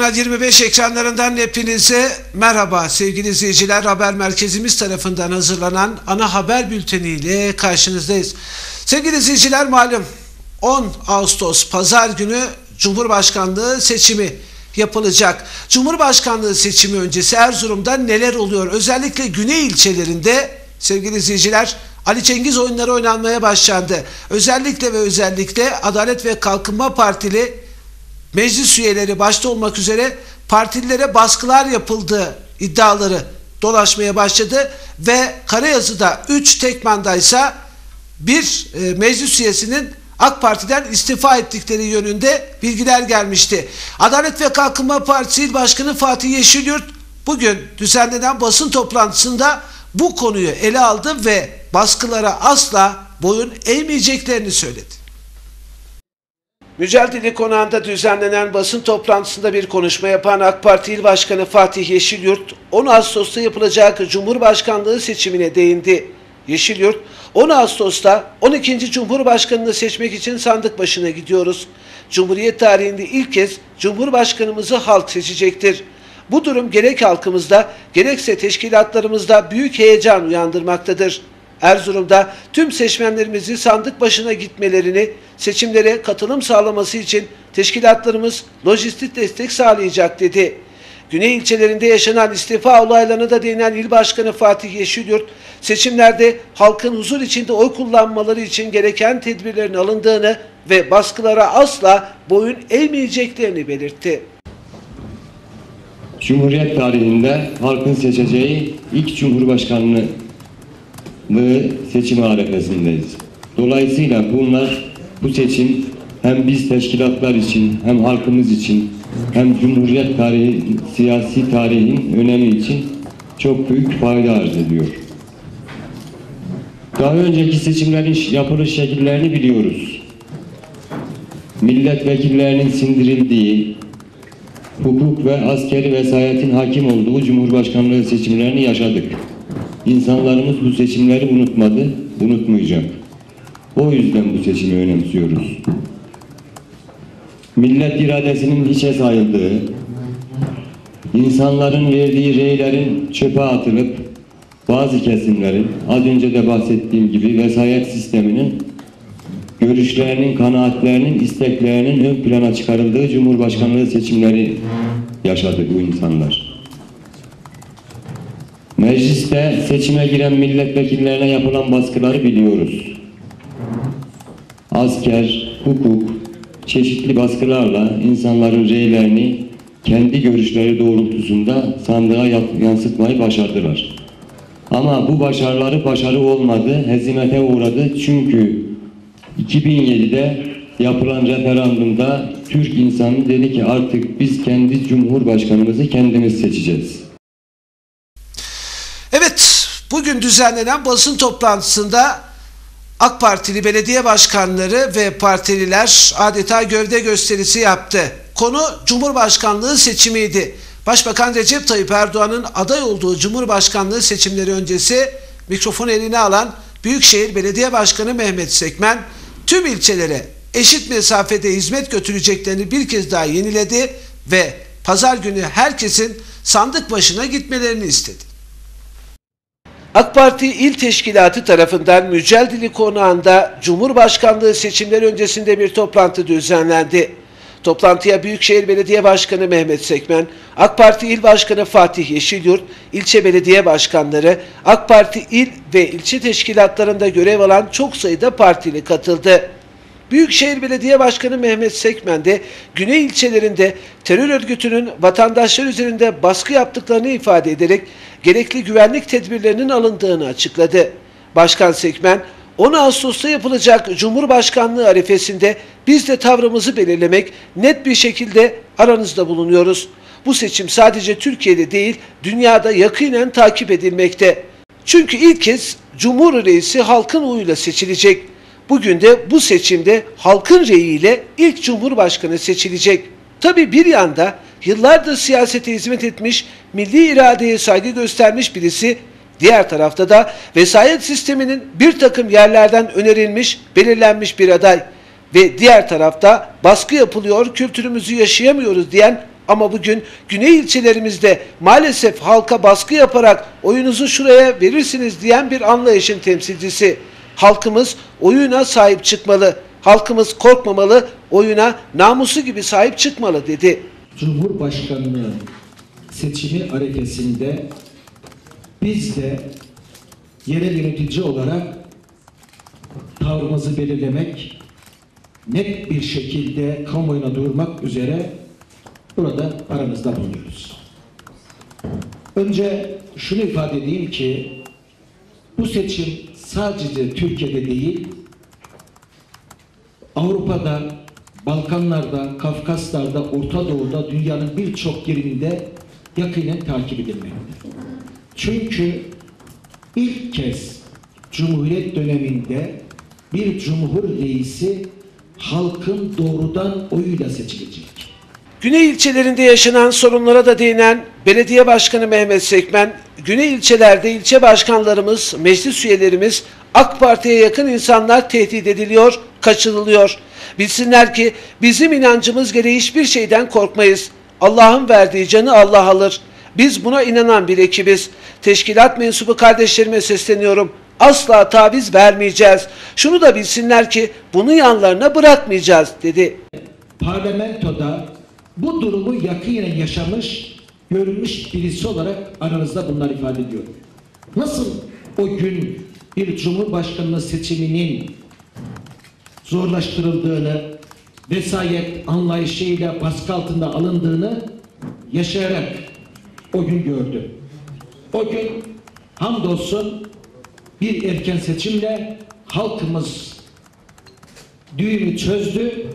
Kanal 25 ekranlarından hepinize merhaba sevgili izleyiciler. Haber merkezimiz tarafından hazırlanan ana haber bülteniyle karşınızdayız. Sevgili izleyiciler malum 10 Ağustos pazar günü Cumhurbaşkanlığı seçimi yapılacak. Cumhurbaşkanlığı seçimi öncesi Erzurum'da neler oluyor? Özellikle güney ilçelerinde sevgili izleyiciler Ali Cengiz oyunları oynanmaya başlandı. Özellikle ve özellikle Adalet ve Kalkınma Partili meclis üyeleri başta olmak üzere partililere baskılar yapıldığı iddiaları dolaşmaya başladı ve Karayazı'da 3 tek mandaysa bir e, meclis üyesinin AK Parti'den istifa ettikleri yönünde bilgiler gelmişti. Adalet ve Kalkınma Partisi İl Başkanı Fatih Yeşilyurt bugün düzenlenen basın toplantısında bu konuyu ele aldı ve baskılara asla boyun eğmeyeceklerini söyledi. Mücadele konağında düzenlenen basın toplantısında bir konuşma yapan AK Parti İl Başkanı Fatih Yeşilyurt, 10 Ağustos'ta yapılacak Cumhurbaşkanlığı seçimine değindi. Yeşilyurt, 10 Ağustos'ta 12. Cumhurbaşkanını seçmek için sandık başına gidiyoruz. Cumhuriyet tarihinde ilk kez Cumhurbaşkanımızı halk seçecektir. Bu durum gerek halkımızda gerekse teşkilatlarımızda büyük heyecan uyandırmaktadır. Erzurum'da tüm seçmenlerimizi sandık başına gitmelerini, seçimlere katılım sağlaması için teşkilatlarımız lojistik destek sağlayacak dedi. Güney ilçelerinde yaşanan istifa olaylarına da değinen İl Başkanı Fatih Yeşilyurt, seçimlerde halkın huzur içinde oy kullanmaları için gereken tedbirlerin alındığını ve baskılara asla boyun eğmeyeceklerini belirtti. Cumhuriyet tarihinde halkın seçeceği ilk cumhurbaşkanlığı seçimi arefesindeyiz. Dolayısıyla bunlar bu seçim hem biz teşkilatlar için hem halkımız için hem Cumhuriyet tarihi, siyasi tarihin önemi için çok büyük fayda arz ediyor. Daha önceki seçimlerin yapılış şekillerini biliyoruz. Milletvekillerinin sindirildiği, hukuk ve askeri vesayetin hakim olduğu Cumhurbaşkanlığı seçimlerini yaşadık. İnsanlarımız bu seçimleri unutmadı, unutmayacak. O yüzden bu seçimi önemsiyoruz. Millet iradesinin hiçe sayıldığı, insanların verdiği reylerin çöpe atılıp bazı kesimlerin az önce de bahsettiğim gibi vesayet sisteminin görüşlerinin, kanaatlerinin, isteklerinin ön plana çıkarıldığı Cumhurbaşkanlığı seçimleri yaşadı bu insanlar. Mecliste seçime giren milletvekillerine yapılan baskıları biliyoruz. Asker, hukuk, çeşitli baskılarla insanların reylerini kendi görüşleri doğrultusunda sandığa yansıtmayı başardılar. Ama bu başarıları başarı olmadı, hezimete uğradı. Çünkü 2007'de yapılan referandumda Türk insanı dedi ki artık biz kendi cumhurbaşkanımızı kendimiz seçeceğiz. Bugün düzenlenen basın toplantısında AK Partili belediye başkanları ve partililer adeta gövde gösterisi yaptı. Konu Cumhurbaşkanlığı seçimiydi. Başbakan Recep Tayyip Erdoğan'ın aday olduğu Cumhurbaşkanlığı seçimleri öncesi mikrofon eline alan Büyükşehir Belediye Başkanı Mehmet Sekmen tüm ilçelere eşit mesafede hizmet götüreceklerini bir kez daha yeniledi ve pazar günü herkesin sandık başına gitmelerini istedi. AK Parti İl Teşkilatı tarafından Mücadele Konağı'nda Cumhurbaşkanlığı seçimleri öncesinde bir toplantı düzenlendi. Toplantıya Büyükşehir Belediye Başkanı Mehmet Sekmen, AK Parti İl Başkanı Fatih Yeşilyurt, ilçe belediye başkanları, AK Parti il ve ilçe teşkilatlarında görev alan çok sayıda partili katıldı. Büyükşehir Belediye Başkanı Mehmet Sekmen de Güney ilçelerinde terör örgütünün vatandaşlar üzerinde baskı yaptıklarını ifade ederek gerekli güvenlik tedbirlerinin alındığını açıkladı. Başkan Sekmen, 10 Ağustos'ta yapılacak Cumhurbaşkanlığı arifesinde biz de tavrımızı belirlemek net bir şekilde aranızda bulunuyoruz. Bu seçim sadece Türkiye'de değil dünyada yakinen takip edilmekte. Çünkü ilk kez Cumhur Reisi halkın oyuyla seçilecek. Bugün de bu seçimde halkın reyiyle ilk Cumhurbaşkanı seçilecek. Tabi bir yanda yıllardır siyasete hizmet etmiş, milli iradeye saygı göstermiş birisi, diğer tarafta da vesayet sisteminin bir takım yerlerden önerilmiş, belirlenmiş bir aday ve diğer tarafta baskı yapılıyor, kültürümüzü yaşayamıyoruz diyen Ama bugün güney ilçelerimizde maalesef halka baskı yaparak oyunuzu şuraya verirsiniz diyen bir anlayışın temsilcisi. Halkımız oyuna sahip çıkmalı. Halkımız korkmamalı, oyuna namusu gibi sahip çıkmalı dedi. Cumhurbaşkanlığı seçimi arifesinde biz de yerel yönetici olarak tavrımızı belirlemek, net bir şekilde kamuoyuna duyurmak üzere burada aranızda bulunuyoruz. Önce şunu ifade edeyim ki bu seçim sadece Türkiye'de değil, Avrupa'da, Balkanlarda, Kafkaslar'da, Orta Doğu'da, dünyanın birçok yerinde yakinen takip edilmektedir. Çünkü ilk kez Cumhuriyet döneminde bir cumhur reisi halkın doğrudan oyuyla seçilecek. Güney ilçelerinde yaşanan sorunlara da değinen Belediye Başkanı Mehmet Sekmen, Güney ilçelerde ilçe başkanlarımız, meclis üyelerimiz, AK Parti'ye yakın insanlar tehdit ediliyor, kaçırılıyor. Bilsinler ki bizim inancımız gereği hiçbir şeyden korkmayız. Allah'ın verdiği canı Allah alır. Biz buna inanan bir ekibiz. Teşkilat mensubu kardeşlerime sesleniyorum. Asla taviz vermeyeceğiz. Şunu da bilsinler ki bunu yanlarına bırakmayacağız dedi. Parlamentoda bu durumu yakinen yaşamış, görmüş birisi olarak aranızda bunları ifade ediyorum. Nasıl o gün bir cumhurbaşkanlığı seçiminin zorlaştırıldığını, vesayet anlayışıyla baskı altında alındığını yaşayarak o gün gördü. O gün hamdolsun bir erken seçimle halkımız düğümü çözdü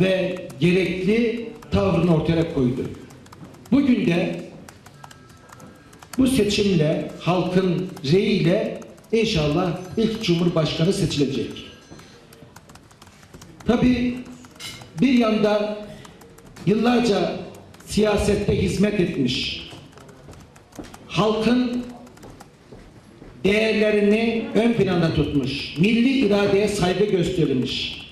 ve gerekli tavrını ortaya koydu. Bugün de bu seçimle halkın reyiyle inşallah ilk cumhurbaşkanı seçilecek. Tabi bir yanda yıllarca siyasette hizmet etmiş, halkın değerlerini ön planda tutmuş, milli iradeye saygı göstermiş,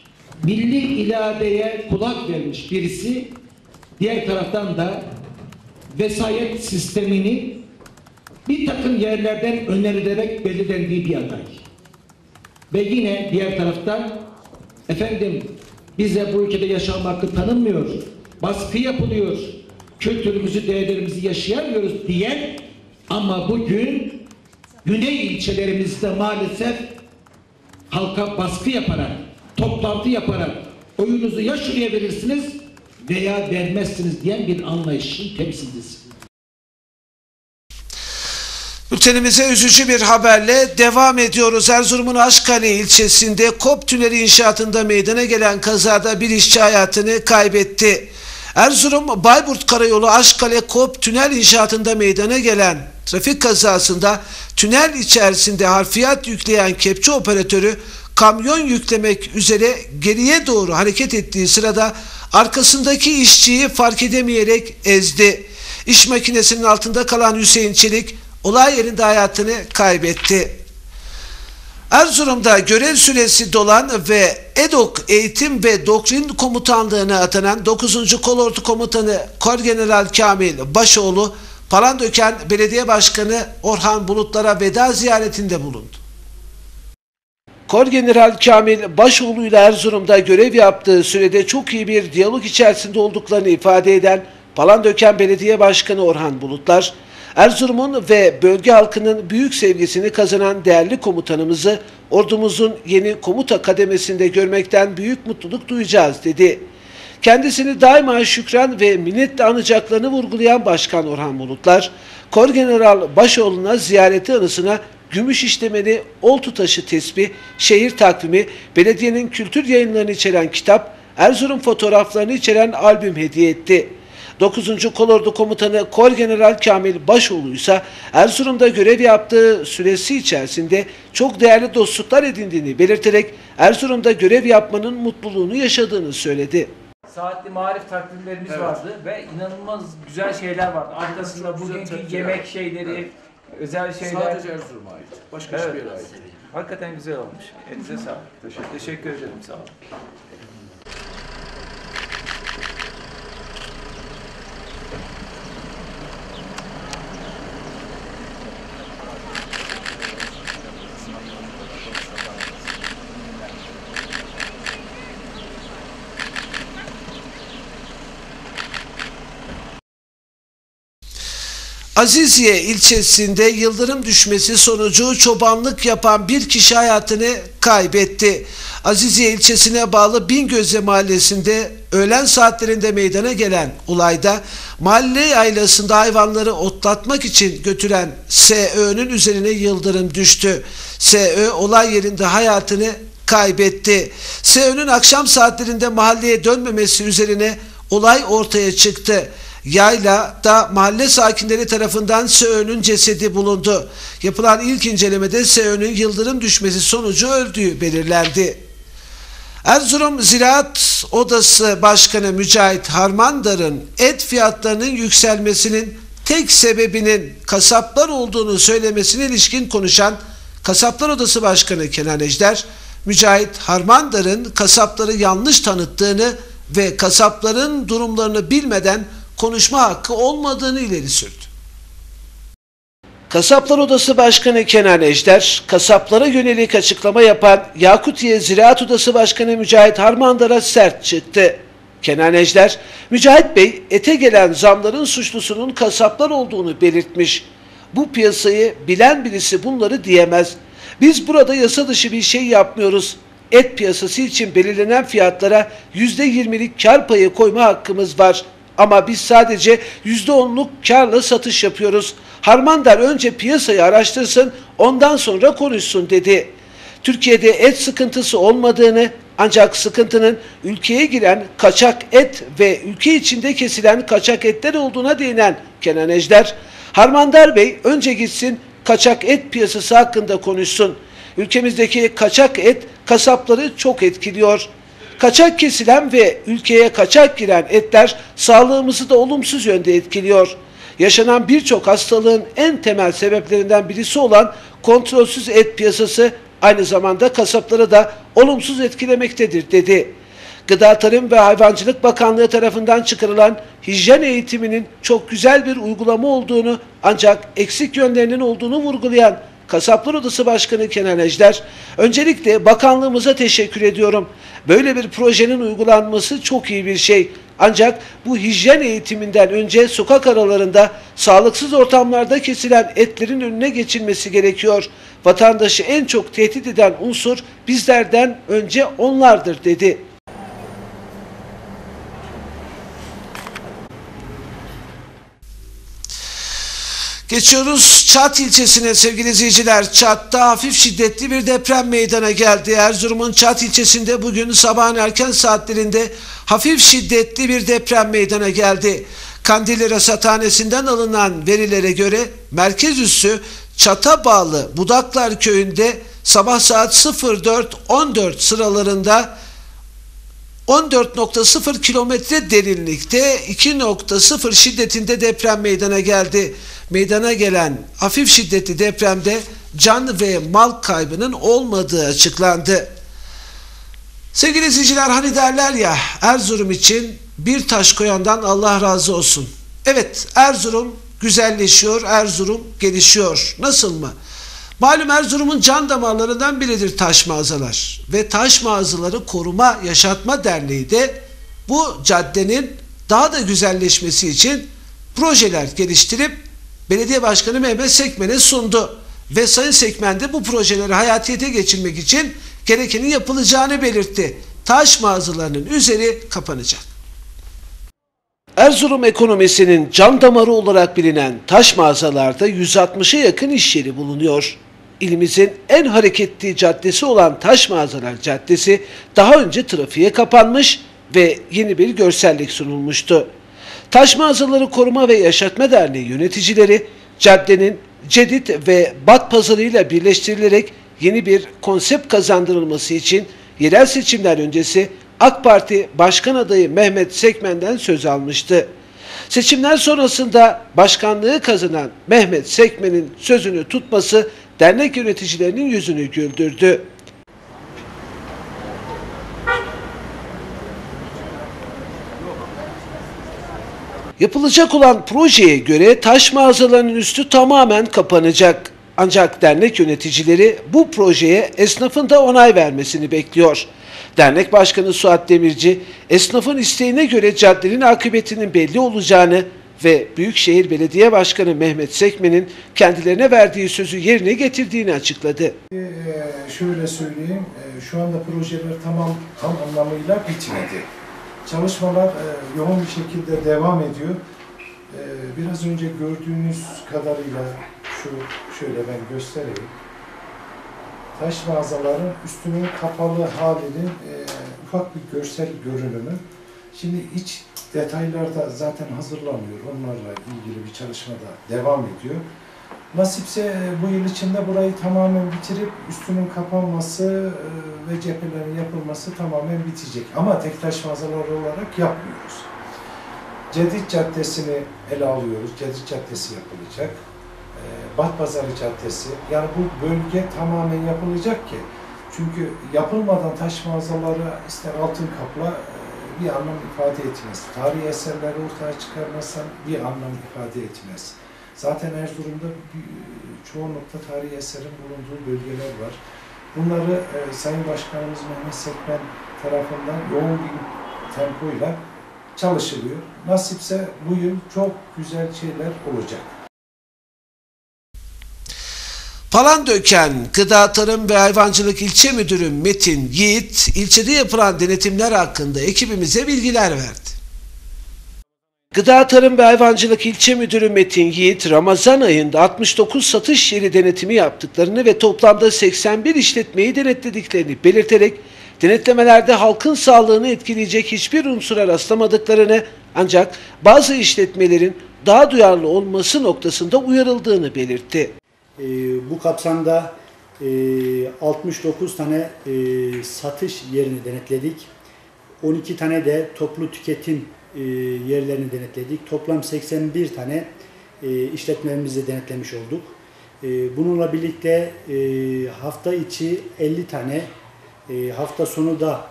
milli iradeye kulak vermiş birisi, diğer taraftan da vesayet sistemini bir takım yerlerden önerilerek belirlendiği bir aday. Ve yine diğer taraftan efendim bize bu ülkede yaşam hakkı tanınmıyor, baskı yapılıyor, kültürümüzü, değerlerimizi yaşayamıyoruz diyen ama bugün güney ilçelerimizde maalesef halka baskı yaparak, toplantı yaparak oyunuzu ya şuraya verirsiniz veya vermezsiniz diyen bir anlayışın temsilcisi. Bültenimize üzücü bir haberle devam ediyoruz. Erzurum'un Aşkale ilçesinde Kop Tüneli inşaatında meydana gelen kazada bir işçi hayatını kaybetti. Erzurum Bayburt Karayolu Aşkale Kop Tünel inşaatında meydana gelen trafik kazasında tünel içerisinde harfiyat yükleyen kepçe operatörü kamyon yüklemek üzere geriye doğru hareket ettiği sırada arkasındaki işçiyi fark edemeyerek ezdi. İş makinesinin altında kalan Hüseyin Çelik olay yerinde hayatını kaybetti. Erzurum'da görev süresi dolan ve EDOK Eğitim ve Doktrin Komutanlığı'na atanan 9. Kolordu Komutanı Korgeneral Kamil Başoğlu, Palandöken Belediye Başkanı Orhan Bulutlar'a veda ziyaretinde bulundu. Korgeneral Kamil Başoğlu ile Erzurum'da görev yaptığı sürede çok iyi bir diyalog içerisinde olduklarını ifade eden Palandöken Belediye Başkanı Orhan Bulutlar, Erzurum'un ve bölge halkının büyük sevgisini kazanan değerli komutanımızı ordumuzun yeni komuta kademesinde görmekten büyük mutluluk duyacağız dedi. Kendisini daima şükran ve minnetle anacaklarını vurgulayan Başkan Orhan Bulutlar, Korgeneral Başoğlu'na ziyareti anısına gümüş işlemeli oltu taşı tesbih, şehir takvimi, belediyenin kültür yayınlarını içeren kitap, Erzurum fotoğraflarını içeren albüm hediye etti. 9. Kolordu Komutanı Korgeneral Kamil Başoğlu ise Erzurum'da görev yaptığı süresi içerisinde çok değerli dostluklar edindiğini belirterek Erzurum'da görev yapmanın mutluluğunu yaşadığını söyledi. saatli marif takvimlerimiz vardı ve inanılmaz güzel şeyler vardı. Arkasında bugünkü yemek şeyleri, özel şeyler. Sadece Erzurum'a ait. Başka Evet. hiçbir yere ait. Hakikaten güzel olmuş. Elinize sağlık. Teşekkür, Teşekkür ederim. Sağ olun. Aziziye ilçesinde yıldırım düşmesi sonucu çobanlık yapan bir kişi hayatını kaybetti. Aziziye ilçesine bağlı Bingözle mahallesinde öğlen saatlerinde meydana gelen olayda mahalle yaylasında hayvanları otlatmak için götüren SÖ'nün üzerine yıldırım düştü. SÖ olay yerinde hayatını kaybetti. SÖ'nün akşam saatlerinde mahalleye dönmemesi üzerine olay ortaya çıktı. Yayla da mahalle sakinleri tarafından SÖ'nün cesedi bulundu. Yapılan ilk incelemede SÖ'nün yıldırım düşmesi sonucu öldüğü belirlendi. Erzurum Ziraat Odası Başkanı Mücahit Harmandar'ın et fiyatlarının yükselmesinin tek sebebinin kasaplar olduğunu söylemesine ilişkin konuşan Kasaplar Odası Başkanı Kenan Ejder, Mücahit Harmandar'ın kasapları yanlış tanıttığını ve kasapların durumlarını bilmeden konuşma hakkı olmadığını ileri sürdü. Kasaplar Odası Başkanı Kenan Ejder, kasaplara yönelik açıklama yapan Yakutiye Ziraat Odası Başkanı Mücahit Harmandar'a sert çıktı. Kenan Ejder, Mücahit Bey ete gelen zamların suçlusunun kasaplar olduğunu belirtmiş. Bu piyasayı bilen birisi bunları diyemez. Biz burada yasa dışı bir şey yapmıyoruz. Et piyasası için belirlenen fiyatlara %20'lik kar payı koyma hakkımız var. Ama biz sadece %10'luk karla satış yapıyoruz. Harmandar önce piyasayı araştırsın ondan sonra konuşsun dedi. Türkiye'de et sıkıntısı olmadığını ancak sıkıntının ülkeye giren kaçak et ve ülke içinde kesilen kaçak etler olduğuna değinen Kenan Ejder, Harmandar Bey önce gitsin kaçak et piyasası hakkında konuşsun. Ülkemizdeki kaçak et kasapları çok etkiliyor. Kaçak kesilen ve ülkeye kaçak giren etler sağlığımızı da olumsuz yönde etkiliyor. Yaşanan birçok hastalığın en temel sebeplerinden birisi olan kontrolsüz et piyasası aynı zamanda kasapları da olumsuz etkilemektedir dedi. Gıda Tarım ve Hayvancılık Bakanlığı tarafından çıkarılan hijyen eğitiminin çok güzel bir uygulama olduğunu ancak eksik yönlerinin olduğunu vurgulayan Kasaplar Odası Başkanı Kenan Ejder, öncelikle bakanlığımıza teşekkür ediyorum. Böyle bir projenin uygulanması çok iyi bir şey. Ancak bu hijyen eğitiminden önce sokak aralarında sağlıksız ortamlarda kesilen etlerin önüne geçilmesi gerekiyor. Vatandaşı en çok tehdit eden unsur bizlerden önce onlardır dedi. Geçiyoruz Çat ilçesine sevgili izleyiciler. Çat'ta hafif şiddetli bir deprem meydana geldi. Erzurum'un Çat ilçesinde bugün sabahın erken saatlerinde hafif şiddetli bir deprem meydana geldi. Kandilli Rasathanesi'nden alınan verilere göre merkez üssü Çat'a bağlı Budaklar köyünde sabah saat 04.14 sıralarında 14.0 kilometre derinlikte 2.0 şiddetinde deprem meydana geldi. Meydana gelen hafif şiddetli depremde can ve mal kaybının olmadığı açıklandı. Sevgili izleyiciler hani derler ya Erzurum için bir taş koyandan Allah razı olsun. Evet Erzurum güzelleşiyor, Erzurum gelişiyor. Nasıl mı? Malum Erzurum'un can damarlarından biridir taş mağazalar. Ve Taş Mağazaları Koruma Yaşatma Derneği de bu caddenin daha da güzelleşmesi için projeler geliştirip Belediye Başkanı Mehmet Sekmen'e sundu. Ve Sayın Sekmen de bu projeleri hayatiyete geçirmek için gerekenin yapılacağını belirtti. Taş mağazalarının üzeri kapanacak. Erzurum ekonomisinin can damarı olarak bilinen taş mağazalarda 160'a yakın iş yeri bulunuyor. İlimizin en hareketli caddesi olan Taş Mağazalar Caddesi daha önce trafiğe kapanmış ve yeni bir görsellik sunulmuştu. Taş Mağazaları Koruma ve Yaşatma Derneği yöneticileri caddenin Cedit ve Bat pazarıyla birleştirilerek yeni bir konsept kazandırılması için yerel seçimler öncesi AK Parti Başkan Adayı Mehmet Sekmen'den söz almıştı. Seçimler sonrasında başkanlığı kazanan Mehmet Sekmen'in sözünü tutması dernek yöneticilerinin yüzünü güldürdü. Yapılacak olan projeye göre taş mağazalarının üstü tamamen kapanacak. Ancak dernek yöneticileri bu projeye esnafın da onay vermesini bekliyor. Dernek Başkanı Suat Demirci, esnafın isteğine göre caddenin akıbetinin belli olacağını ve Büyükşehir Belediye Başkanı Mehmet Sekmen'in kendilerine verdiği sözü yerine getirdiğini açıkladı. Ee, şöyle söyleyeyim, e, şu anda projeler tamam tam anlamıyla bitmedi. Çalışmalar e, yoğun bir şekilde devam ediyor. E, Biraz önce gördüğünüz kadarıyla şu şöyle ben göstereyim. Taş mağazaların üstünün kapalı halinin e, ufak bir görsel görünümü. Şimdi iç detaylarda zaten hazırlanıyor. Onlarla ilgili bir çalışma da devam ediyor. Nasipse e, bu yıl içinde burayı tamamen bitirip üstünün kapanması e, ve cephelerin yapılması tamamen bitecek. Ama tek taş mağazalar olarak yapmıyoruz. Cedid Caddesi'ni ele alıyoruz. Cedid Caddesi yapılacak. E, Bat Pazarı Caddesi. Yani bu bölge tamamen yapılacak ki çünkü yapılmadan taş mağazaları ister altın kapla bir anlam ifade etmez. Tarihi eserleri ortaya çıkarmazsan bir anlam ifade etmez. Zaten Erzurum'da bir- çoğunlukla tarihi eserin bulunduğu bölgeler var. Bunları e, Sayın Başkanımız Mehmet Sekmen tarafından yoğun bir tempoyla çalışılıyor. Nasipse bu yıl çok güzel şeyler olacak. Palandöken Gıda Tarım ve Hayvancılık İlçe Müdürü Metin Yiğit, ilçede yapılan denetimler hakkında ekibimize bilgiler verdi. Gıda Tarım ve Hayvancılık İlçe Müdürü Metin Yiğit, Ramazan ayında 69 satış yeri denetimi yaptıklarını ve toplamda 81 işletmeyi denetlediklerini belirterek, denetlemelerde halkın sağlığını etkileyecek hiçbir unsura rastlamadıklarını ancak bazı işletmelerin daha duyarlı olması noktasında uyarıldığını belirtti. E, bu kapsamda e, 69 tane e, satış yerini denetledik. 12 tane de toplu tüketim e, yerlerini denetledik. Toplam 81 tane e, işletmemizi denetlemiş olduk. E, bununla birlikte e, hafta içi 50 tane, e, hafta sonu da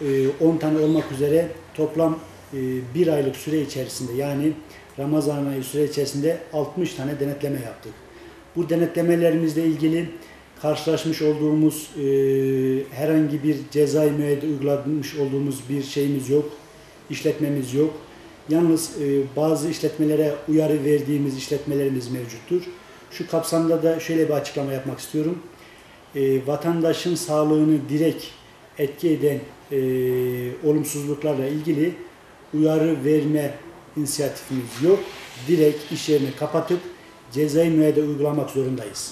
e, 10 tane olmak üzere toplam e, bir aylık süre içerisinde yani Ramazan ayı süre içerisinde 60 tane denetleme yaptık. Bu denetlemelerimizle ilgili karşılaşmış olduğumuz e, herhangi bir cezai müeyyide uygulamış olduğumuz bir şeyimiz yok, işletmemiz yok. Yalnız e, bazı işletmelere uyarı verdiğimiz işletmelerimiz mevcuttur. Şu kapsamda da şöyle bir açıklama yapmak istiyorum. E, vatandaşın sağlığını direkt etki eden e, olumsuzluklarla ilgili uyarı verme inisiyatifimiz yok. Direkt iş yerini kapatıp cezai müeyyide uygulamak zorundayız.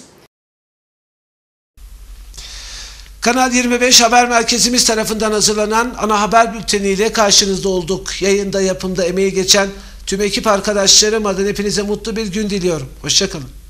Kanal 25 Haber Merkezimiz tarafından hazırlanan ana haber bülteniyle karşınızda olduk. Yayında yapımda emeği geçen tüm ekip arkadaşlarım adına hepinize mutlu bir gün diliyorum. Hoşçakalın.